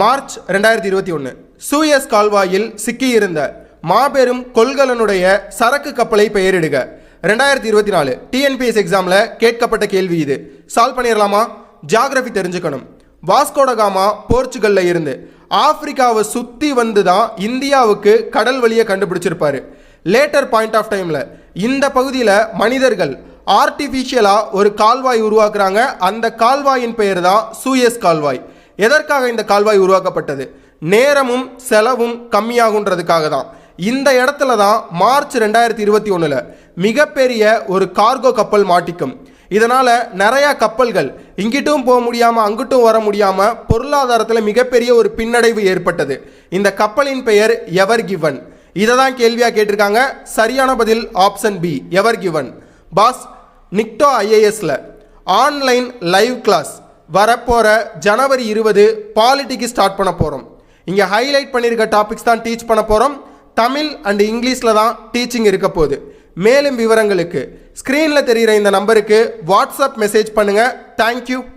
March ரெண்டாயிரத்தி இருபத்தி ஒன்று சூயஸ் கால்வாயில் சிக்கியிருந்த மாபெரும் கொள்கலனுடைய சரக்கு கப்பலை பெயரிடுக. ரெண்டாயிரத்தி இருபத்தி நாலு டிஎன்பிஎஸ் எக்ஸாமில் கேட்கப்பட்ட கேள்வி இது. சால்வ் பண்ணிடலாமா ஜாகிரபி தெரிஞ்சுக்கணும். வாஸ்கோடகாமா போர்ச்சுகல்ல இருந்து ஆப்பிரிக்காவை சுற்றி வந்து தான் இந்தியாவுக்கு கடல் வழியை கண்டுபிடிச்சிருப்பாரு. லேட்டர் பாயிண்ட் ஆஃப் டைமில் இந்த பகுதியில் மனிதர்கள் ஆர்டிஃபிஷியலாக ஒரு கால்வாய் உருவாக்குறாங்க. அந்த கால்வாயின் பெயர் தான் சூயஸ் கால்வாய். எதற்காக இந்த கால்வாய் உருவாக்கப்பட்டது? நேரமும் செலவும் கம்மியாகுன்றதுக்காக தான். இந்த இடத்துல தான் மார்ச் ரெண்டாயிரத்தி இருபத்தி ஒன்றில் மிகப்பெரிய ஒரு கார்கோ கப்பல் மாட்டிக்கும். இதனால் நிறையா கப்பல்கள் இங்கிட்டும் போக முடியாமல் அங்கிட்டும் வர முடியாமல் பொருளாதாரத்தில் மிகப்பெரிய ஒரு பின்னடைவு ஏற்பட்டது. இந்த கப்பலின் பெயர் எவர் கிவன்? இதை தான் கேள்வியாக கேட்டிருக்காங்க. சரியான பதில் ஆப்ஷன் பி எவர் கிவன்? பாஸ் நிக்டோ ஐஏஎஸில். Online live class. வரப்போகிற ஜனவரி இருபது பாலிட்டிக்கு ஸ்டார்ட் பண்ண போகிறோம் இங்கே ஹைலைட் பண்ணியிருக்க டாபிக்ஸ் தான் டீச் பண்ண போகிறோம் தமிழ் அண்ட் இங்கிலீஷில் தான் டீச்சிங் இருக்க போகுது. மேலும் விவரங்களுக்கு ஸ்க்ரீனில் தெரிகிற இந்த நம்பருக்கு வாட்ஸ்அப் மெசேஜ் பண்ணுங்கள் தேங்க்யூ